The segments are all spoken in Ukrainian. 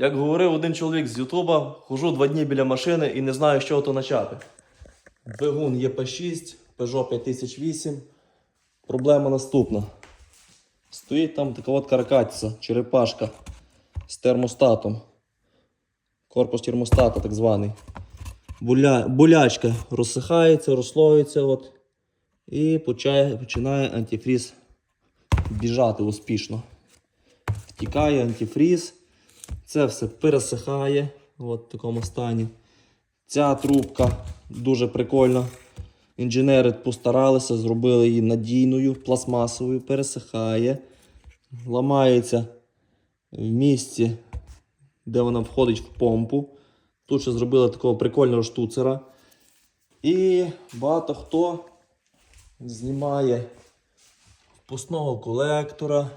Як говорив один чоловік з Ютуба, хожу два дні біля машини і не знаю, чого то почати. Двигун ЄП6, Peugeot 5008. Проблема наступна. Стоїть там така от каракатиця, черепашка з термостатом. Корпус термостата, так званий. Буля... Болячка розсихається, розслоюється. От, і почає, починає антифріз біжати успішно. Втікає антифріз. Це все пересихає в такому стані. Ця трубка дуже прикольна. Інженери постаралися, зробили її надійною, пластмасовою, пересихає, ламається в місці, де вона входить в помпу. Тут ще зробили такого прикольного штуцера. І багато хто знімає впускного колектора.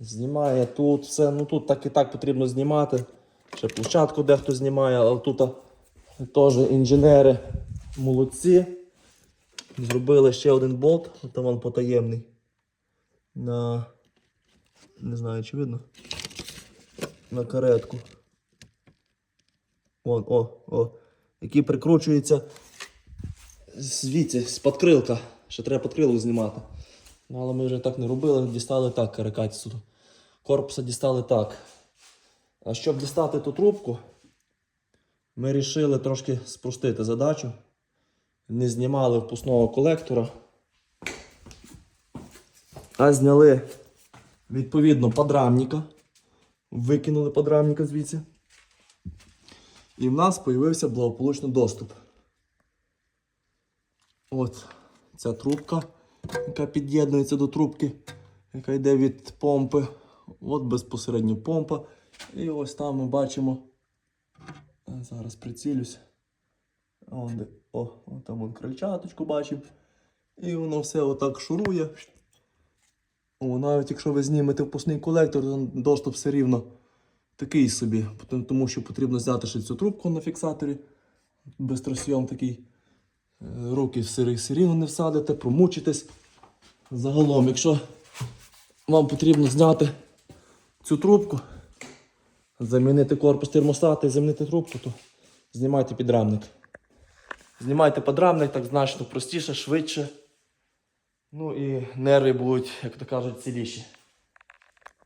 Знімає тут все. Ну тут так і так потрібно знімати. Ще площадку дехто знімає, але тут теж інженери молодці. Зробили ще один болт, там він потаємний. На. Не знаю, чи видно. На каретку. Вон, о, о. Який прикручується звідси, з подкрилка. Ще треба подкрилку знімати. Ну, але ми вже так не робили, дістали так каракатицю. Корпуса дістали так. А щоб дістати ту трубку, ми вирішили трошки спростити задачу. Не знімали впускного колектора, а зняли відповідно подрамника. Викинули подрамника звідси. І в нас з'явився благополучний доступ. От ця трубка, яка під'єднується до трубки, яка йде від помпи. От безпосередньо помпа. І ось там ми бачимо. е, Зараз прицілюсь. О, де, о, о, там вон крильчаточку бачимо. І воно все отак шурує. О, навіть якщо ви знімете впускний колектор, то доступ все рівно такий собі. Тому- що потрібно зняти ще цю трубку на фіксаторі. Бистросйом такий. Е, Руки все, все рівно не всадите, промучитесь. Загалом, якщо вам потрібно зняти цю трубку, замінити корпус термостата і замінити трубку, то знімайте підрамник. Знімайте подрамник так значно простіше, швидше. Ну і нерви будуть, як то кажуть, ціліші.